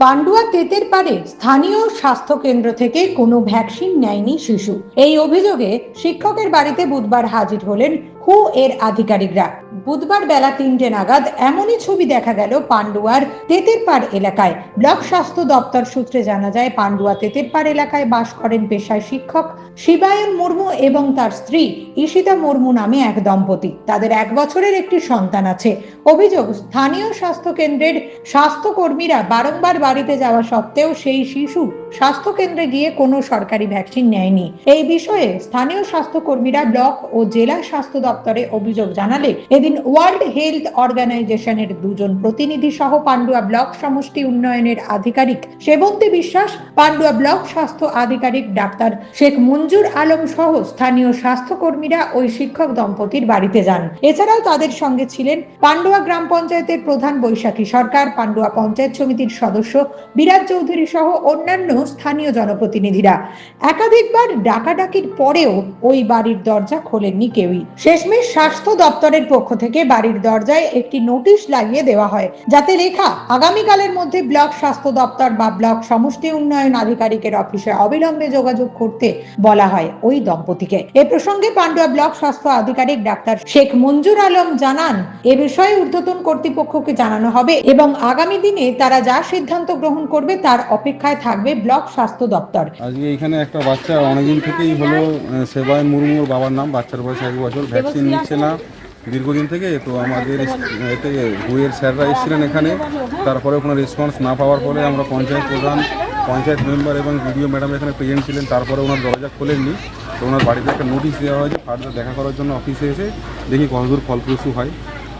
পান্ডুয়া তেতের পারে স্থানীয় স্বাস্থ্য কেন্দ্র থেকে কোনো ভ্যাকসিন নেয়নি শিশু। এই অভিযোগে শিক্ষকের বাড়িতে বুধবার হাজির হলেন হু এর আধিকারিকরা। বুধবার বেলা তিনটে নাগাদ এমনই ছবি দেখা গেল পান্ডুয়ার তেতেরপাড় এলাকায়। ব্লক স্বাস্থ্য দপ্তর সূত্রে জানা যায়, পান্ডুয়া তেতেরপাড় এলাকায় বাস করেন পেশায় শিক্ষক শিবায়ন মুর্মু এবং তার স্ত্রী ঈশিতা মুর্মু নামে এক দম্পতি। তাদের এক বছরের একটি সন্তান আছে। অভিযোগ, স্থানীয় স্বাস্থ্য কেন্দ্রের স্বাস্থ্যকর্মীরা বারংবার বাড়িতে যাওয়া সত্ত্বেও সেই শিশু স্বাস্থ্য কেন্দ্রে গিয়ে কোনো সরকারি ভ্যাকসিন নেয়নি। এই বিষয়ে স্থানীয় স্বাস্থ্যকর্মীরা ব্লক ও জেলা স্বাস্থ্য দপ্তরে অভিযোগ জানালে এদিন ওয়ার্ল্ড হেলথ অর্গানাইজেশনের দুজন প্রতিনিধি সহ পান্ডুয়া ব্লক সমষ্টি উন্নয়নের আধিকারিক সেবন্তী বিশ্বাস, পান্ডুয়া ব্লক স্বাস্থ্য আধিকারিক ডাক্তার শেখ মঞ্জুর আলম সহ স্থানীয় স্বাস্থ্যকর্মীরা ওই শিক্ষক দম্পতির বাড়িতে যান। এছাড়াও তাদের সঙ্গে ছিলেন পান্ডুয়া গ্রাম পঞ্চায়েতের প্রধান বৈশাখী সরকার, পান্ডুয়া পঞ্চায়েত সমিতির সদস্য বিরাজ চৌধুরী সহ অন্যান্য স্থানীয় জনপ্রতিনিধিরা। একাধিকবার ডাকাডাকির পরেও ওই বাড়ির দরজা খোলেননি কেউই। শেষমেশ স্বাস্থ্য দপ্তরের পক্ষ থেকে বাড়ির দরজায় একটি নোটিশ লাগিয়ে দেওয়া হয়। যাতে লেখা আগামীকালের মধ্যে ব্লক স্বাস্থ্য দপ্তর বা ব্লক সমষ্টি উন্নয়ন আধিকারিকের অফিসে অবিলম্বে যোগাযোগ করতে বলা হয় ওই দম্পতিকে। এ প্রসঙ্গে পান্ডুয়া ব্লক স্বাস্থ্য আধিকারিক ডাক্তার শেখ মঞ্জুর আলম জানান এ বিষয়ে ঊর্ধ্বতন কর্তৃপক্ষকে জানানো হবে এবং আগামী দিনে তারা যা সিদ্ধান্ত গ্রহণ করবে তার অপেক্ষায় থাকবে ব্লক স্বাস্থ্য দপ্তর। আজকে এখানে একটা বাচ্চা অনেকদিন থেকেই হলো আহ, সেবায়ন মুর্মুর বাবার নাম বাচ্চার বয়স এক বছর ভ্যাকসিন নিচ্ছে না। দীর্ঘদিন থেকে তো আমাদের এতে বইয়ের স্যাররা এসেছিলেন এখানে। তারপরে কোনো রেসপন্স না পাওয়ার পরে আমরা পঞ্চায়েত প্রধান, পঞ্চায়েত মেম্বার এবং বিডিও ম্যাডাম এখানে প্রেজেন্ট ছিলেন। তারপরে ওনার দরজা খোলেননি। তো ওনার বাড়িতে একটা নোটিশ দেওয়া হয়েছে। ফার্দার দেখা করার জন্য অফিসে এসে দেখি কতদূর ফলপ্রসূ হয়।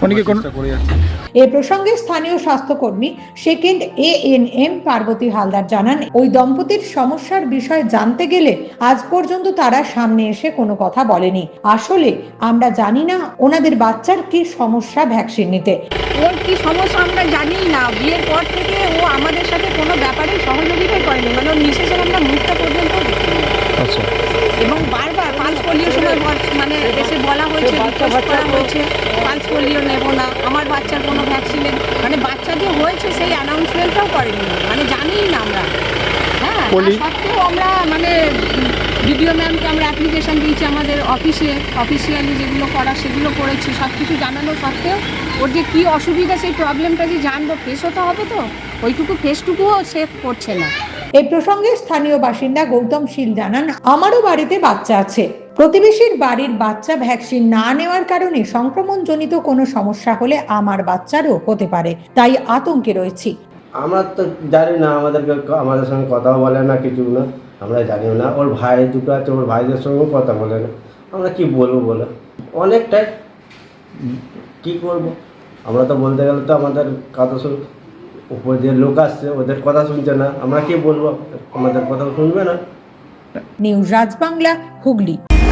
করে যাচ্ছি এ প্রসঙ্গে স্থানীয় স্বাস্থ্যকর্মী second A N M Parbati Haldar জানান ওই দম্পতির সমস্যার বিষয়ে জানতে গেলে আজ পর্যন্ত তারা সামনে এসে কোনো কথা বলেনি। আসলে আমরা জানি না ওনাদের বাচ্চার কি সমস্যা ভ্যাকসিন নিতে। ওর কি সমস্যা আমরা জানি না। বিয়ের পর থেকে ও আমাদের সাথে কোনো ব্যাপারে সহযোগিতাই করেনি। মানে ওর মিসেসের আমরা মুখটা পর্যন্ত দেখিনি আচ্ছা এবং বারবার পালস পোলিও সময় বল- মানে এসে বলা হয়েছে রিকোয়েস্ট করা হয়েছে পালস পোলিও নেব না আমার বাচ্চার কোনো ভ্যাকসিনের মানে বাচ্চা যে হয়েছে সেই অ্যানাউন্সমেন্টটাও করেনি। মানে জানিই না আমরা। হ্যাঁ সত্ত্বেও আমরা মানে বিডিও ম্যামকে আমরা অ্যাপ্লিকেশন দিয়েছি আমাদের অফিসে অফিসিয়ালি যেগুলো করা সেগুলো করেছি সব কিছু জানানো সত্ত্বেও ওর যে কী অসুবিধা সেই প্রবলেমটা যে জানব ফেস হতে হবে তো? ওইটুকু ফেসটুকুও সে করছে না। এই প্রসঙ্গে স্থানীয় বাসিন্দা গৌতম শীল জানান আমারও বাড়িতে বাচ্চা আছে। প্রতিবেশীর বাড়ির বাচ্চা ভ্যাকসিন না নেওয়ার কারণে সংক্রমণজনিত কোনো সমস্যা হলে আমার বাচ্চারও হতে পারে তাই আতঙ্কে রয়েছি। আমরা তো জানি না আমাদেরকে আমাদের সঙ্গে কথাও বলে না কিছু না আমরা জানিও না। ওর ভাই দুটো আছে ওর ভাইদের সঙ্গেও কথা বলে না। আমরা কি বলব বলে? অনেকটাই। কি করব? আমরা তো বলতে গেলে তো আমাদের কথা শুন উপর যে লোক আসছে ওদের কথা শুনছে না। আমরা কি বলব? আমাদের কথা শুনবে না? নিউজ রাজবাংলা হুগলি।